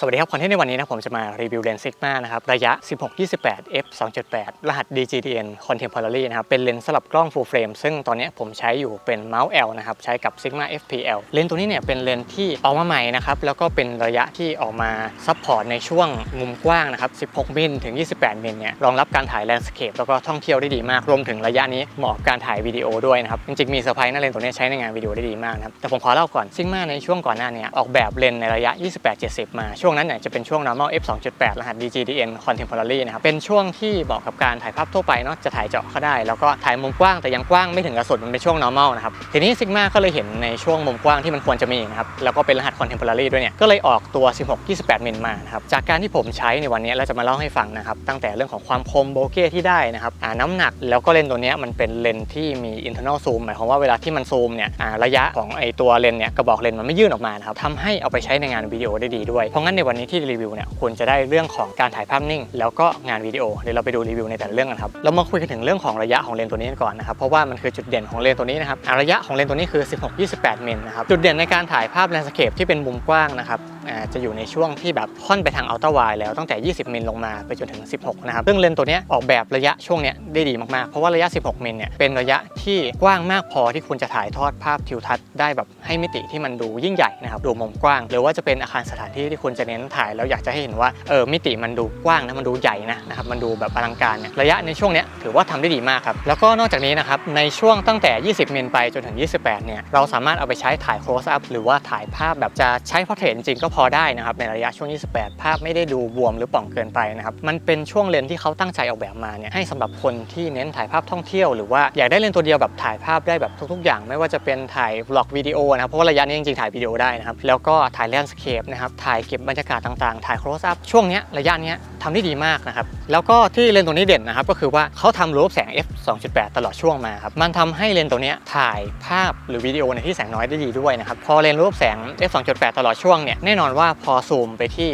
สวัสดีครับคอนเทนต์ในวันนี้นะผมจะมารีวิวเลนส์ซิกมานะครับระยะ 16-28 f 2.8 รหัส DGTN Contemporary นะครับเป็นเลนส์สำหรับกล้อง full frame ซึ่งตอนนี้ผมใช้อยู่เป็นเมาส์ L นะครับใช้กับ Sigma FPL เลนส์ตัวนี้เนี่ยเป็นเลนส์ที่ออกมาใหม่นะครับแล้วก็เป็นระยะที่ออกมาซัพพอร์ตในช่วงมุมกว้างนะครับ 16 มิลถึง 28 มิลเนี่ยรองรับการถ่ายแลนด์สเคปแล้วก็ท่องเที่ยวได้ดีมากรวมถึงระยะนี้เหมาะกับการถ่ายวิดีโอด้วยนะครับจริงๆมีเซอร์ไพรส์นะเลนส์ตัวนี้ใช้ในงานวิดีโอได้ดีมากนะครับแต่ผมขอเล่าก่อน Sigma ในช่วงก่อนหน้าเนี้ออกแบบเลนส์ในระยะ 28-70 มาช่วงนั้นเนี่ยจะเป็นช่วง normal f 2.8 รหัส DGDN contemporary นะครับ เป็นช่วงที่เหมาะกับการถ่ายภาพทั่วไปเนาะ จะถ่ายเจาะก็ได้ แล้วก็ถ่ายมุมกว้างแต่ยังกว้างไม่ถึงกระสุดมันเป็นช่วง normal นะครับ ทีนี้ Sigma ก็เลยเห็นในช่วงมุมกว้างที่มันควรจะมีนะครับ แล้วก็เป็นรหัส contemporary ด้วยเนี่ย ก็เลยออกตัว 16-28 มิลมานะครับ จากการที่ผมใช้ในวันนี้เราจะมาเล่าให้ฟังนะครับ ตั้งแต่เรื่องของความคมโบเก้ที่ได้นะครับอ่าน้ำหนัก แล้วก็เลนตัวนี้มันเป็นเลนที่มี internal zoom หมายความว่าเวลาที่มันซูมเนี่ยระยะของไอตัวเลนเนี่ยกระบอกเลนมันไม่ยื่นออกมานะครับทำให้เอาไปใช้ในงานวิดีโอได้ดีด้วยเพราะงั้นในวันนี้ที่รีวิวเนี่ยคุณจะได้เรื่องของการถ่ายภาพนิ่ง แล้วก็งานวิดีโอเดี๋ยวเราไปดูรีวิวในแต่ละเรื่องกันครับเรามาคุยกันถึงเรื่องของระยะของเลนส์ตัวนี้กันก่อนนะครับเพราะว่ามันคือจุดเด่นของเลนส์ตัวนี้นะครับระยะของเลนส์ตัวนี้คือ 16-28 มิลนะครับจุดเด่นในการถ่ายภาพแลนด์สเคปที่เป็นมุมกว้างนะครับ จะอยู่ในช่วงที่แบบค่อนไปทางอัลตร้าไวแล้วตั้งแต่ 20 มิลลงมาไปจนถึง 16 นะครับ ซึ่งเลนส์ตัวนี้ออกแบบระยะช่วงเนี้ยได้ดีมากๆ เพราะว่าระยะ 16 มิลเนี่ยเป็นระยะที่กว้างมากพอที่คุณจะถ่ายทอดภาพทิวทัศน์ได้แบบให้มิติที่มันดูยิ่งใหญ่นะครับดูมุมกว้าง หรือว่าจะเป็นอาคารสถานที่ที่คุณจะเน้นถ่ายแล้วอยากจะให้เห็นว่าเออมิติมันดูกว้างนะมันดูใหญ่นะนะครับมันดูแบบอลังการเนี่ยระยะในช่วงเนี้ยถือว่าทำได้ดีมากครับแล้วก็นอกจากนี้นะครับในช่วงตั้งแต่ 20 มิลไปจนถึง 28 เนี่ยเราสามารถเอาไปใช้ถ่าย close up หรือว่าถ่ายภาพแบบจะใช้ portrait จริงก็พอได้นะครับในระยะช่วง 28 ภาพไม่ได้ดูบวมหรือป่องเกินไปนะครับมันเป็นช่วงเลนส์ที่เขาตั้งใจออกแบบมาเนี่ยให้สำหรับคนที่เน้นถ่ายภาพท่องเที่ยวหรือว่าอยากได้เลนส์ตัวเดียวแบบถ่ายภาพได้แบบทุก ๆ อย่าง ไม่ว่าจะเป็นถ่ายบล็อกวิดีโอนะครับเพราะระยะนี้จริงๆถ่ายวิดีโอได้นะครับแล้วก็ถ่ายแลนด์สเคปนะครับถ่ายเก็บบรรยากาศต่างๆ ถ่าย close up ช่วงเนี้ยระยะเนี้ยทำได้ดีมากนะครับแล้วก็ที่เลนส์ตัวนี้เด่นนะครับก็คือว่าเขาทำรูปแสง f 2.8 ตลอดช่วงมาครับมันทำให้เลนส์ตัวนี้ถ่ายภาพหรือวิดีโอในที่แสงน้อยได้ดีด้วยนะครับพอเลนรูปแสง f 2.8 ตลอดช่วงเนี่ยแน่นอนว่าพอซูมไปที่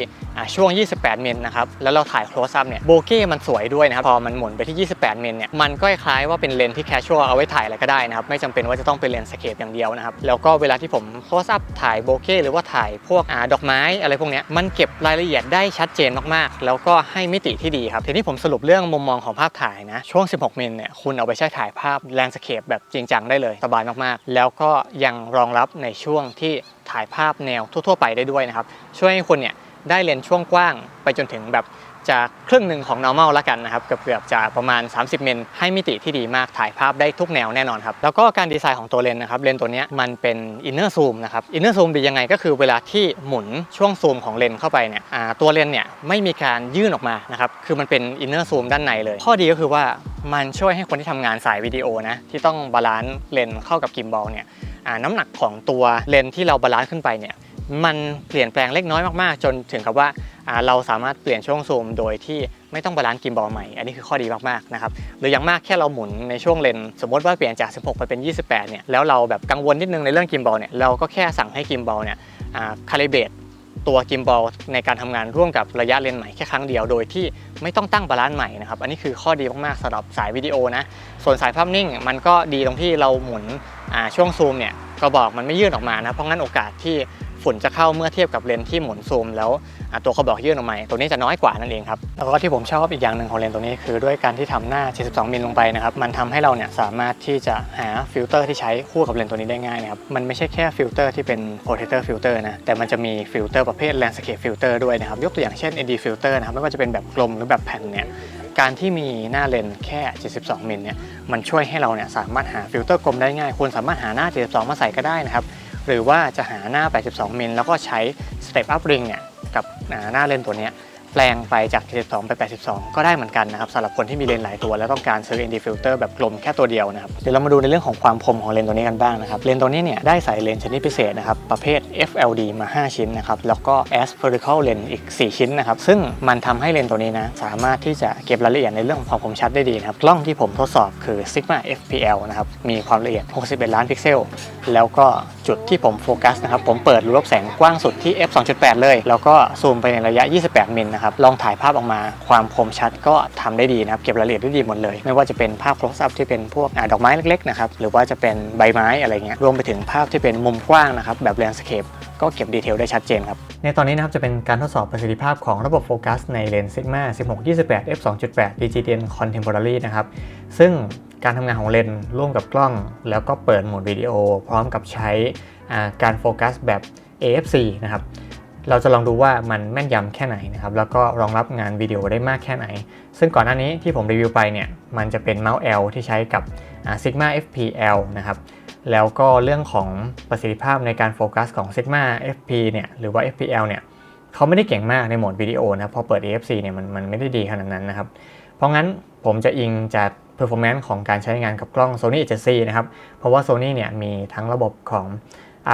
ช่วง 28 มิลนะครับ แล้วเราถ่าย close up เนี่ย โบเก้มันสวยด้วยนะครับ พอมันหมุนไปที่ 28 มิลเนี่ย มันก็คล้ายว่าเป็นเลนส์ที่ casual เอาไว้ถ่ายอะไรก็ได้นะครับ ไม่จำเป็นว่าจะต้องเป็นเลนส์สเคปอย่างเดียวนะครับ แล้วก็เวลาที่ผม close up ถ่ายโบเก้หรือว่าถ่ายพวกอดอกไม้อะไรพวกเนี้ยมันเก็บรายละเอียดได้ชัดเจนมากๆ แล้วก็ให้มิติที่ดีครับ ทีนี้ผมสรุปเรื่องมุมมองของภาพถ่ายนะ ช่วง 16 มิลเนี่ย คุณเอาไปใช้ถ่ายภาพแลนด์สเคปแบบจริงจังได้เลย สบายมากๆ แล้วก็ยังรองรับในช่วงที่ ถ่ายภาพแนวทั่ว ๆ ไปได้ด้วยนะครับ ช่วยให้คุณเนี่ยได้เลนส์ช่วงกว้างไปจนถึงแบบจะครึ่งหนึ่งของ normal แล้วกันนะครับ เกือบเกือบๆจะประมาณ 30มิลให้มิติที่ดีมากถ่ายภาพได้ทุกแนวแน่นอนครับ แล้วก็การดีไซน์ของตัวเลนส์นะครับเลนส์ตัวเนี้ยมันเป็น inner zoom นะครับ inner zoom ดียังไงก็คือเวลาที่หมุนช่วงซูมของเลนส์เข้าไปเนี่ยตัวเลนส์เนี่ยไม่มีการยื่นออกมานะครับ คือมันเป็น inner zoom ด้านในเลย ข้อดีก็คือว่ามันช่วยให้คนที่ทำงานสายวิดีโอนะที่ต้องบาลานซ์เลนส์เข้ากับกิมบอลเนี่ย น้ำหนักของตัวเลนส์ที่เราบาลานซ์ขึ้นไปเนี่ยมันเปลี่ยนแปลงเล็กน้อยมากๆ จนถึงกับว่าอ่าเราสามารถเปลี่ยนช่วงซูมโดยที่ไม่ต้องบาลานซ์กิมบอลใหม่ อันนี้คือข้อดีมากๆนะครับหรืออย่างมากแค่เราหมุนในช่วงเลน สมมติว่าเปลี่ยนจาก 16 ไปเป็น 28 เนี่ยแล้วเราแบบกังวลนิดนึงในเรื่องกิมบอลเนี่ยเราก็แค่สั่งให้กิมบอลเนี่ยคาลิเบรต ตัวกิมบอลในการทำงานร่วมกับระยะเลนใหม่แค่ครั้งเดียวโดยที่ไม่ต้องตั้งบาลานซ์ใหม่นะครับ อันนี้คือข้อดีมากๆสำหรับสายวิดีโอนะ ส่วนสายภาพนิ่งมันก็ดีตรงที่เราหมุนช่วงซูมเนี่ยกระบอกมันไม่ยื่นออกมานะ เพราะงั้นโอกาสที่ ฝุ่นจะเข้าเมื่อเทียบกับเลนส์ที่หมุนซูม แล้วตัวกระบอกยื่นออกมาตัวนี้จะน้อยกว่านั่นเองครับแล้วก็ที่ผมชอบอีกอย่างหนึ่งของเลนส์ตัวนี้คือด้วยการที่ทำหน้า 72 มิลลงไปนะครับมันทำให้เราเนี่ยสามารถที่จะหาฟิลเตอร์ที่ใช้คู่กับเลนส์ตัวนี้ได้ง่ายนะครับมันไม่ใช่แค่ฟิลเตอร์ที่เป็น protector filter นะแต่มันจะมีฟิลเตอร์ประเภท landscape filter ด้วยนะครับยกตัวอย่างเช่น ND filter นะครับไม่ว่าจะเป็นแบบกลมหรือแบบแผ่นเนี่ยการที่มีหน้าเลนส์แค่ 72 มิลเนี่ย มันช่วยให้เราเนี่ยสามารถหาฟิลเตอร์กลมได้ง่าย คุณสามารถหาหน้า 72 มาใส่ก็ได้นะครับ หรือว่าจะหาหน้า 82 มิลแล้วก็ใช้ Step Up Ring เนี่ยกับหน้าเลนตัวนี้แปลงไปจาก 72 ไป 82 ก็ได้เหมือนกันนะครับสำหรับคนที่มีเลนหลายตัว แล้วต้องการซื้อ ND filter แบบกลมแค่ตัวเดียวนะครับ เดี๋ยวเรามาดูในเรื่องของความคมของเลนตัวนี้กันบ้างนะครับ เลนตัวนี้เนี่ยได้ใส่เลนชนิดพิเศษนะครับ ประเภท FLD มา 5 ชิ้นนะครับ แล้วก็ aspherical lens อีก 4 ชิ้นนะครับ ซึ่งมันทำให้เลนตัวนี้นะสามารถที่จะเก็บรายละเอียดในเรื่องของความคมชัดได้ดีนะครับ กล้องที่ผมทดสอบคือ Sigma FPL นะครับ มีความละเอียด 61 ล้านพิกเซล แล้วก็จุดที่ผมโฟกัสนะครับ ผมเปิดรูรับแสงกว้างสุดที่ f 2.8 เลย แล้วก็ซูมไปในระยะ 28 มิลนะครับ ลองถ่ายภาพออกมา ความคมชัดก็ทำได้ดีนะครับ เก็บรายละเอียดได้ดีหมดเลย ไม่ว่าจะเป็นภาพ close up ที่เป็นพวกอดอกไม้เล็กๆนะครับ หรือว่าจะเป็นใบไม้อะไรเงี้ย รวมไปถึงภาพที่เป็นมุมกว้างนะครับ แบบ landscape ก็เก็บดีเทลได้ชัดเจนครับ ในตอนนี้นะครับจะเป็นการทดสอบประสิทธิภาพของระบบโฟกัสในเลนส์ Sigma 16-28 f 2.8 DGDN Contemporary นะครับ ซึ่งการทำงานของเลนส์ร่วมกับกล้อง แล้วก็เปิดโหมดวิดีโอ พร้อมกับใช้การโฟกัสแบบ AFC นะครับเราจะลองดูว่ามันแม่นยำแค่ไหนนะครับ แล้วก็รองรับงานวิดีโอได้มากแค่ไหน ซึ่งก่อนหน้านี้ที่ผมรีวิวไปเนี่ย มันจะเป็นเมาส์ L ที่ใช้กับ Sigma FPL นะครับ แล้วก็เรื่องของประสิทธิภาพในการโฟกัสของ Sigma FP เนี่ยหรือว่า FPL เนี่ยเขาไม่ได้เก่งมากในโหมดวิดีโอนะพอเปิด AFC เนี่ยมันมันไม่ได้ดีขนาดนั้นนะครับ เพราะงั้นผมจะอิงจาก performance ของการใช้งานกับกล้อง Sony A7C นะครับ เพราะว่า Sony เนี่ยมีทั้งระบบของ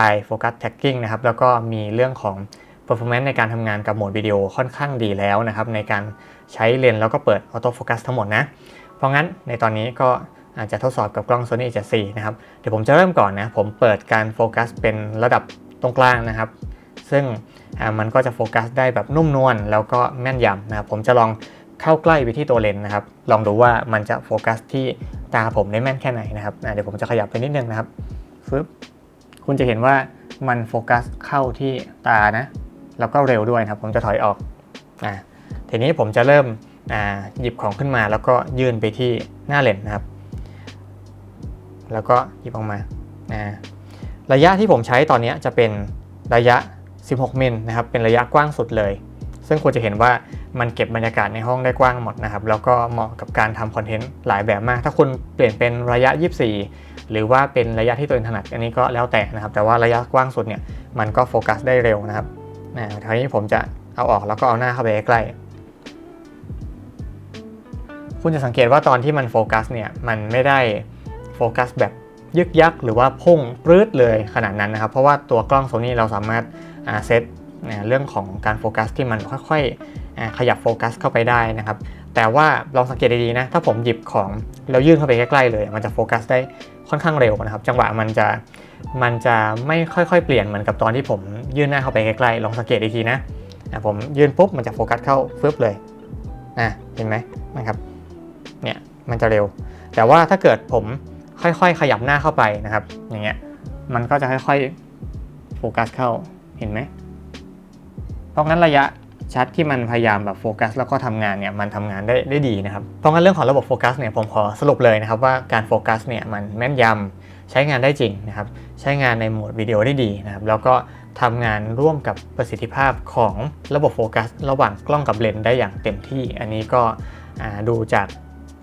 Eye Focus Tracking นะครับแล้วก็มีเรื่องของ performance ในการทำงานกับโหมดวิดีโอค่อนข้างดีแล้วนะครับในการใช้เลนส์แล้วก็เปิด Auto Focus ทั้งหมดนะ เพราะงั้นในตอนนี้ก็ อาจจะทดสอบกับกล้อง Sony A7C นะครับ เดี๋ยวผมจะเริ่มก่อนนะ ผมเปิดการโฟกัสเป็นระดับตรงกลางนะครับ ซึ่งมันก็จะโฟกัสได้แบบนุ่มนวลแล้วก็แม่นยำนะครับ ผมจะลองเข้าใกล้ไปที่ตัวเลนส์นะครับ ลองดูว่ามันจะโฟกัสที่ตาผมได้แม่นแค่ไหนนะครับ เดี๋ยวผมจะขยับไปนิดนึงนะครับฟึบคุณจะเห็นว่ามันโฟกัสเข้าที่ตานะ แล้วก็เร็วด้วยนะครับ ผมจะถอยออกอ่าทีนี้ผมจะเริ่มอ่าหยิบของขึ้นมาแล้วก็ยื่นไปที่หน้าเลนส์นะครับ แล้วก็หยิบออกมาอ่าระยะที่ผมใช้ตอนนี้จะเป็นระยะ 16มิลนะครับเป็นระยะกว้างสุดเลย ซึ่งคุณจะเห็นว่ามันเก็บบรรยากาศในห้องได้กว้างหมดนะครับแล้วก็เหมาะกับการทำคอนเทนต์หลายแบบมาก ถ้าคุณเปลี่ยนเป็นระยะ 24 หรือว่าเป็นระยะที่ตัวเองถนัดอันนี้ก็แล้วแต่นะครับ แต่ว่าระยะกว้างสุดเนี่ยมันก็โฟกัสได้เร็วนะครับอ่าคราวนี้ผมจะเอาออกแล้วก็เอาหน้าเข้าไปใกล้คุณจะสังเกตว่าตอนที่มันโฟกัสเนี่ยมันไม่ได้ ฟกัสแบบยึกยักหรือว่าพุ่งปรื้ดเลยขนาดนั้นนะครับ เพราะว่าตัวกล้องโซนี่เราสามารถเซตเรื่องของการโฟกัสที่มันค่อยๆขยับโฟกัสเข้าไปได้นะครับ แต่ว่าลองสังเกตดีๆนะ ถ้าผมหยิบของแล้วยื่นเข้าไปใกล้ๆเลย มันจะโฟกัสได้ค่อนข้างเร็วนะครับ จังหวะมันจะมันจะไม่ค่อยๆ เปลี่ยนเหมือนกับตอนที่ผมยื่นหน้าเข้าไปใกล้ๆลองสังเกตอีกทีนะผมยื่นปุ๊บมันจะโฟกัสเข้าฟึบเลยอะเห็นไหมนะครับเนี่ยมันจะเร็ว แต่ว่าถ้าเกิดผม ค่อยๆ ขยับหน้าเข้าไปนะครับ อย่างเงี้ย มันก็จะค่อยๆ โฟกัสเข้า เห็นไหม เพราะงั้นระยะชัดที่มันพยายามแบบโฟกัสแล้วก็ทำงานเนี่ยมันทำงานได้ได้ดีนะครับ เพราะงั้นเรื่องของระบบโฟกัสเนี่ยผมขอสรุปเลยนะครับว่าการโฟกัสเนี่ยมันแม่นยำใช้งานได้จริงนะครับ ใช้งานในโหมดวิดีโอได้ดีนะครับ แล้วก็ทำงานร่วมกับประสิทธิภาพของระบบโฟกัส ระหว่างกล้องกับเลนส์ได้อย่างเต็มที่ อันนี้ก็ดูจาก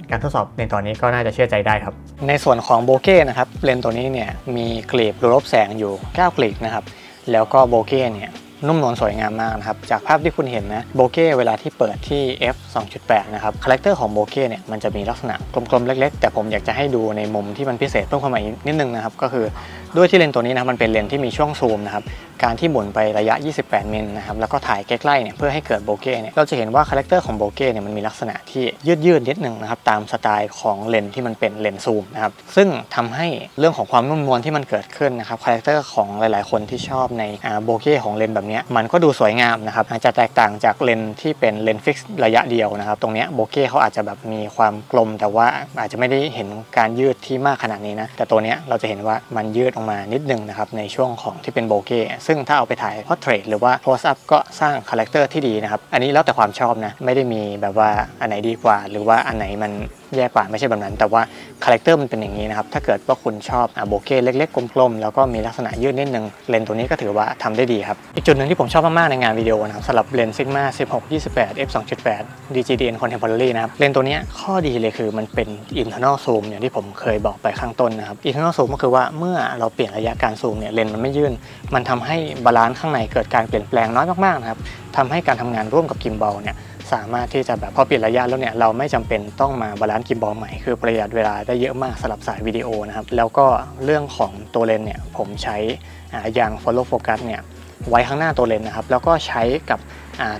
การทดสอบในตอนนี้ก็น่าจะเชื่อใจได้ครับ ในส่วนของโบเก้นะครับเลนส์ตัวนี้เนี่ยมีกลีบรูรบแสงอยู่ 9 กลีบนะครับแล้วก็โบเก้เนี่ยนุ่มนวลสวยงามมากนะครับจากภาพที่คุณเห็นนะโบเก้เวลาที่เปิดที่ f 2.8 นะครับคาแรคเตอร์ของโบเก้เนี่ยมันจะมีลักษณะกลมๆ เล็กๆ แต่ผมอยากจะให้ดูในมุมที่มันพิเศษเพิ่มเข้ามาอีกนิดนึงนะครับก็คือด้วยที่เลนส์ตัวนี้นะมันเป็นเลนส์ที่มีช่วงซูมนะครับ การที่หมุนไประยะ 28 มิลนะครับแล้วก็ถ่ายใกล้ๆเนี่ยเพื่อให้เกิดโบเก้เนี่ยเราจะเห็นว่าคาแรคเตอร์ของโบเก้เนี่ยมันมีลักษณะที่ยืดยืดๆนิดนึงนะครับตามสไตล์ของเลนที่มันเป็นเลนซูมนะครับซึ่งทำให้เรื่องของความนุ่มนวลที่มันเกิดขึ้นนะครับคาแรคเตอร์ของหลายๆ คนที่ชอบในโบเก้ของเลนแบบนี้มันก็ดูสวยงามนะครับอาจจะแตกต่างจากเลนที่เป็นเลนฟิกซ์ระยะเดียวนะครับตรงเนี้ยโบเก้เขาอาจจะแบบมีความกลม แต่ว่าอาจจะไม่ได้เห็นการยืดที่มากขนาดนี้นะแต่ตัวเนี้ยเราจะเห็นว่ามันยืดออกมานิดนึงนะครับในช่วงของที่เป็นโบเก้ซึ่งถ้าเอาไปถ่าย portrait หรือว่า close up ก็สร้างคาแรคเตอร์ที่ดีนะครับ อันนี้แล้วแต่ความชอบนะ ไม่ได้มีแบบว่าอันไหนดีกว่า หรือว่าอันไหนมันแย่กว่าไม่ใช่แบบนั้น แต่ว่าคาแรคเตอร์มันเป็นอย่างนี้นะครับ ถ้าเกิดว่าคุณชอบโบเก้เล็กๆ กลมๆ แล้วก็มีลักษณะยืดนิดนึง เลนส์ตัวนี้ก็ถือว่าทำได้ดีครับ อีกจุดหนึ่งที่ผมชอบมาก ๆ ในงานวิดีโอนะครับสำหรับเลนส์ Sigma 16 28 f 2.8 DGDN Contemporary นะครับ เลนส์ตัวนี้ข้อดีเลยคือมันเป็น internal zoom อย่างที่ผมเคยบอกไปข้างต้นนะครับ internal zoom ก็คือว่าเมื่อเราเปลี่ยนระยะการซูมเนี่ยเลนส์มันไม่ยื่น มันทำให้บาลานซ์ข้างในเกิดการเปลี่ยนแปลงน้อยมากๆนะครับทำให้การทำงานร่วมกับกิมบอลเนี่ยสามารถที่จะแบบพอเปลี่ยนระยะแล้วเนี่ยเราไม่จำเป็นต้องมาบาลานซ์กิมบอลใหม่คือประหยัดเวลาได้เยอะมากสำหรับสายวิดีโอนะครับแล้วก็เรื่องของตัวเลนเนี่ยผมใช้อ่ายาง follow focus เนี่ยไว้ข้างหน้าตัวเลนนะครับแล้วก็ใช้กับ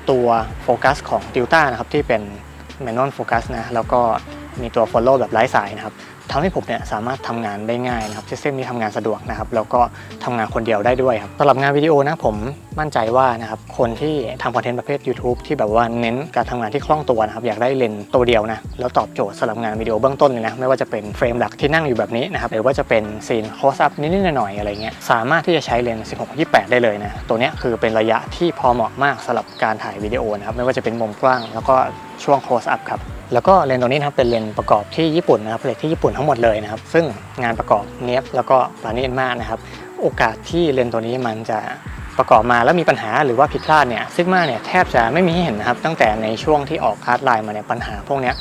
ตัวโฟกัสของ Delta นะครับที่เป็น manual focus นะแล้วก็มีตัว follow แบบไร้สายนะครับ ทำให้ผมเนี่ยสามารถทำงานได้ง่ายนะครับซิสเต็มนี้ทำงานสะดวกนะครับแล้วก็ทำงานคนเดียวได้ด้วยครับสำหรับงานวิดีโอนะผมมั่นใจว่านะครับคนที่ทำคอนเทนต์ประเภท YouTube ที่แบบว่าเน้นการทำงานที่คล่องตัวนะครับอยากได้เลนส์ตัวเดียวนะแล้วตอบโจทย์สำหรับงานวิดีโอเบื้องต้นเลยนะไม่ว่าจะเป็นเฟรมหลักที่นั่งอยู่แบบนี้นะครับหรือว่าจะเป็นซีน close up นิดๆหน่อยๆอะไรเงี้ยสามารถที่จะใช้เลนส์16 28 ได้เลยนะตัวเนี้ยคือเป็นระยะที่พอเหมาะมากสำหรับการถ่ายวิดีโอนะครับไม่ว่าจะเป็นมุมกว้าง แล้วก็ ช่วง close up ครับแล้วก็เลนส์ตัวนี้นะครับเป็นเลนส์ประกอบที่ญี่ปุ่นนะครับผลิตที่ญี่ปุ่นทั้งหมดเลยนะครับ ซึ่งงานประกอบเนี้ยบแล้วก็ปาณีตมากนะครับ โอกาสที่เลนส์ตัวนี้มันจะประกอบมาแล้วมีปัญหาหรือว่าผิดพลาดเนี่ยซิกมาเนี่ยแทบจะไม่มีให้เห็นนะครับ ตั้งแต่ในช่วงที่ออกคาร์ดไลน์มาเนี่ยปัญหาพวกเนี้ย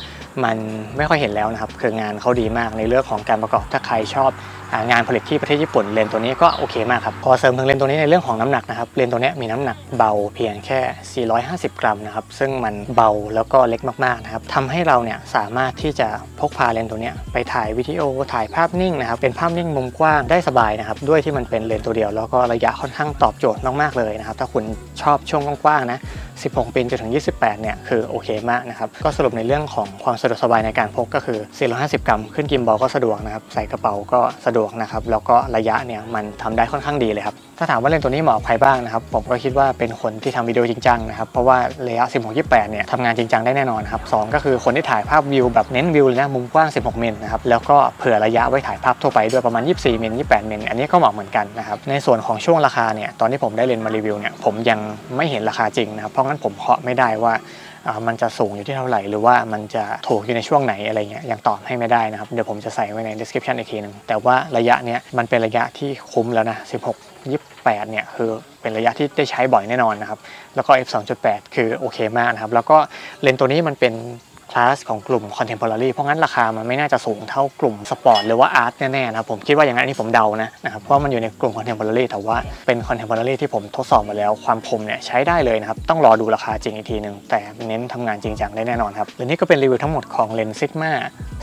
มันไม่ค่อยเห็นแล้วนะครับ คืองานเขาดีมากในเรื่องของการประกอบถ้าใครชอบ งานผลิตที่ประเทศญี่ปุ่นเลนส์ตัวนี้ก็โอเคมากครับพอเสริมถึงเลนส์ตัวนี้ในเรื่องของน้ำหนักนะครับเลนส์ตัวนี้มีน้ำหนักเบาเพียงแค่ 450 กรัมนะครับซึ่งมันเบาแล้วก็เล็กมากๆนะครับทำให้เราเนี่ยสามารถที่จะพกพาเลนส์ตัวนี้ไปถ่ายวิดีโอถ่ายภาพนิ่งนะครับเป็นภาพนิ่งมุมกว้างได้สบายนะครับด้วยที่มันเป็นเลนส์ตัวเดียว แล้วก็ระยะค่อนข้างตอบโจทย์มากๆเลยนะครับถ้าคุณชอบช่วงกว้างๆนะ16ปีจนถึง 28 เนี่ย คือโอเคมากนะครับ ก็สรุปในเรื่องของความสะดวกสบายในการพกก็คือ 450 กรัม ขึ้นกิมบอลก็สะดวกนะครับ ใส่กระเป๋าก็สะดวกนะครับแล้วก็ระยะเนี่ยมันทำได้ค่อนข้างดีเลยครับถ้าถามว่าเลนส์ตัวนี้เหมาะใครบ้างนะครับผมก็คิดว่าเป็นคนที่ทำวิดีโอจริงจังนะครับเพราะว่าระยะ 16 28 เนี่ยทำงานจริงจังได้แน่นอนครับสองก็คือคนที่ถ่ายภาพวิวแบบเน้นวิวเลยนะมุมกว้าง 16มิลนะครับแล้วก็เผื่อระยะไว้ถ่ายภาพทั่วไปด้วยประมาณ 24มิล28มิลอันนี้ก็เหมาะเหมือนกันนะครับในส่วนของช่วงราคาเนี่ยตอนที่ผมได้เลนส์มารีวิวเนี่ยผมยังไม่เห็นราคาจริงนะครับเพราะงั้นผมเคาะไม่ได้ว่า มันจะสูงอยู่ที่เท่าไหร่ หรือว่ามันจะถูกอยู่ในช่วงไหนอะไรเงี้ยยังตอบให้ไม่ได้นะครับ เดี๋ยวผมจะใส่ไว้ใน description อีกทีหนึง แต่ว่าระยะเนี้ยมันเป็นระยะที่คุ้มแล้วนะ 16 28 เนี่ยคือเป็นระยะที่ได้ใช้บ่อยแน่นอนนะครับ แล้วก็ f 2.8 คือโอเคมากนะครับ แล้วก็เลนส์ตัวนี้มันเป็น คลาสของกลุ่ม contemporary เพราะงั้นราคามันไม่น่าจะสูงเท่ากลุ่มสปอร์ตหรือว่าอาร์ตแน่ๆนะครับผมคิดว่าอย่างนั้นอันนี้ผมเดานะนะครับเพราะมันอยู่ในกลุ่ม contemporary แต่ว่าเป็น contemporary ที่ผมทดสอบมาแล้วความคมเนี่ยใช้ได้เลยนะครับต้องรอดูราคาจริงอีกทีหนึ่งแต่เน้นทำงานจริงจังได้แน่นอนครับและนี่ก็เป็นรีวิวทั้งหมดของเลนส์ Sigma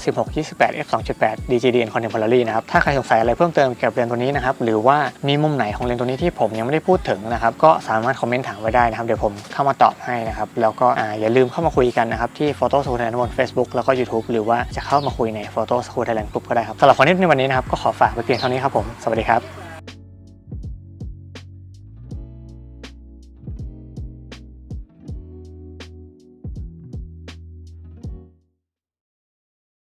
16 28 f 2.8 DGDN contemporary นะครับถ้าใครสงสัยอะไรเพิ่มเติมเกี่ยวกับเลนส์ตัวนี้นะครับหรือว่ามีมุมไหนของเลนส์ตัวนี้ที่ผมยังไม่ได้พูดถึงนะครับก็สามารถคอมเมนต์ถามไว้ได้นะครับเดี๋ยวผมเข้ามาตอบให้นะครับแล้วก็ออย่าลืมเข้ามาคุยกันนะครับที่ Photo School Thailand บน Facebook แล้วก็ YouTube หรือว่าจะเข้ามาคุยใน Photo School Thailand Group ก็ได้ครับสำหรับคอนเทนต์ในวันนี้นะครับก็ขอฝากไปเพียงเท่านี้ครับผมสวัสดีครับ